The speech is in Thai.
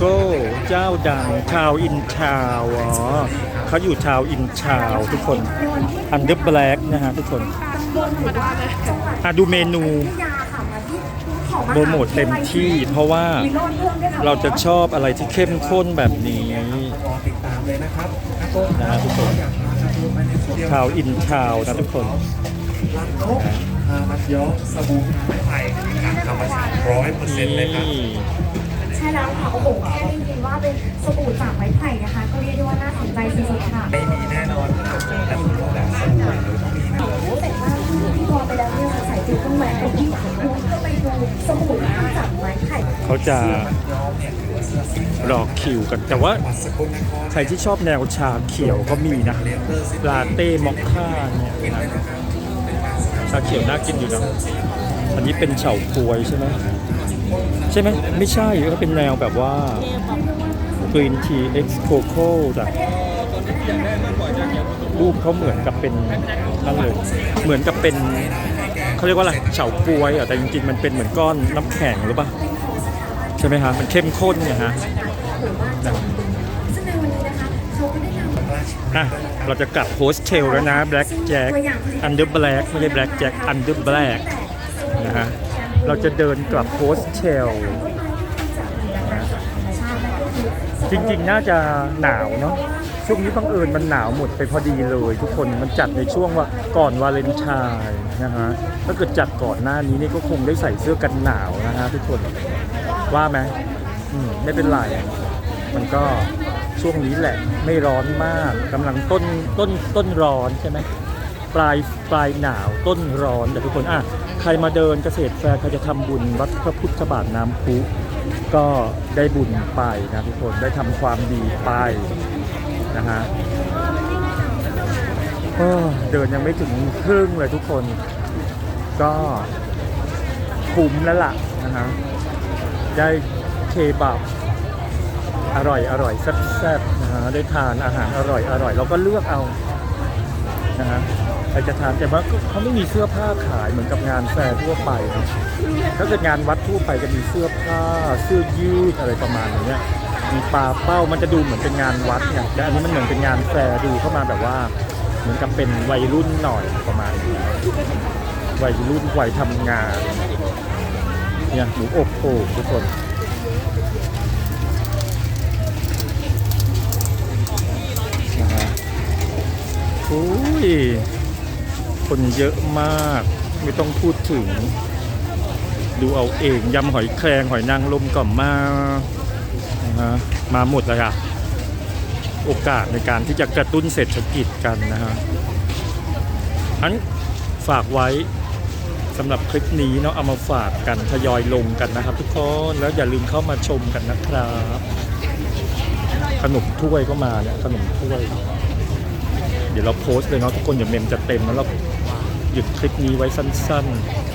โก้เจ้าดังชาวอินชาวอ๋อเขาอยู่ชาวอินชาวทุกคนอันเดอร์แบล็กนะฮะทุกคนอะดูเมนูโปรโมทเต็มที่เพราะว่าเราจะชอบอะไรที่เข้มข้นแบบนี้รอติดตามเลยนะครับนะโก้นะฮะทุกคนอยากมาดูภายในสตูดิโอชาวอินชาวนะทุกคนรังนกฮามัดย้อมสบู่ไม้ไผ่จากธรรมชาติร้อยเปอร์เซ็นต์เลยครับนี่ใช่แล้วค่ะโอ้โหแค่ได้ยินว่าเป็นสบู่จากไม้ไผ่นะคะ ก็เรียกได้ว่าน่าสนใจสุดๆค่ะไม่มีแน่นอนครับแต่คุณรู้แบบสบู่หรือต้องมีนะแต่ว่าที่พอไปแล้วเนี่ยสงสัยจิ๋วต้องแหวะไปที่คุณก็ไปดูสบู่จากไม้ไผ่เขาจะรอคิวกัน แต่ว่าใครที่ชอบแนวชาเขียวก็มีนะลาเต้มอคค่าเนี่ยนะชาเขียวน่ากินอยู่นะอันนี้เป็นเฉาก๊วยใช่ไหม ใช่ไหมไม่ใช่ก็เป็นแนวแบบว่ากรีนทีเอ็กซ์โคโค่รูปเขาเหมือนกับเป็นนั่นเลย เหมือนกับเป็นเขาเรียกว่าอะไรเฉาก๊วยอะแต่จริงๆมันเป็นเหมือนก้อนน้ำแข็งหรือเปล่าใช่ไหมฮะมันเข้มข้นเนี่ยฮะนะซึ่งในวันนี้นะนำอะเราจะกลับโฮสเทลแล้วนะ Black Jack Under Black ไม่ใช่ Black Jack Under Black นะฮะ เราจะเดินกลับโฮสเทลจริงๆ น่าจะหนาวเนาะช่วงนี้บังเอิญมันหนาวหมดไปพอดีเลย ทุกคนมันจัดในช่วงว่าก่อนวาเลนไทน์นะฮะถ้าเกิดจัดก่อนหน้านี้นี่ก็คงได้ใส่เสื้อกันหนาวนะฮะทุกคนว่าไหมอืมไม่เป็นไรมันก็ช่วงนี้แหละไม่ร้อนมากกำลังต้นต้นต้นร้อนใช่ไหม ปลายปลายหนาวต้นร้อนแต่ทุกคนอะใครมาเดินเกษตรแฟร์ใครจะทำบุญวัดพระพุทธบาทน้ำพุก็ได้บุญไปนะทุกคนได้ทำความดีไปนะฮะเออเดินยังไม่ถึงครึ่งเลยทุกคน ก็คุ้มแล้วล่ะนะฮะได้เคบับอร่อยอร่อยแซ่บๆนะฮะได้ทานอาหารอร่อยอร่อยเราก็เลือกเอานะฮะ ใครจะทานแต่ว่าเขาไม่มีเสื้อผ้าขายเหมือนกับงานแฟร์ทั่วไปนะถ้าเกิดงานวัดทั่วไปจะมีเสื้อผ้า เสื้อยืดอะไรประมาณอย่างเนี้ยมีปลาเป้ามันจะดูเหมือนเป็นงานวัดไงแต่อันนี้มันเหมือนเป็นงานแฟร์ดูเข้ามาแบบว่า เหมือนกับเป็นวัยรุ่นหน่อยประมาณนี้วัยรุ่นวัยทำงานเนี่ยหมูอบโอ่งทุกคนนะฮะอุ้ย คนเยอะมาก ไม่ต้องพูดถึง ดูเอาเองยำหอยแครงหอยนางรมก่อมมานะฮะมาหมดเลยค่ะโอกาสในการที่จะกระตุ้นเศรษฐกิจกันนะฮะอันฝากไว้สำหรับคลิปนี้เนาะเอามาฝากกันทยอยลงกันนะครับ ทุกคนแล้วอย่าลืมเข้ามาชมกันนะครับขนมถ้วยก็มาเนี่ยขนมถ้วย เดี๋ยวเราโพสต์เลยเนาะทุกคนเดี๋ยวเมมจะเต็มแล้วเรา หยุดคลิปนี้ไว้สั้น ๆ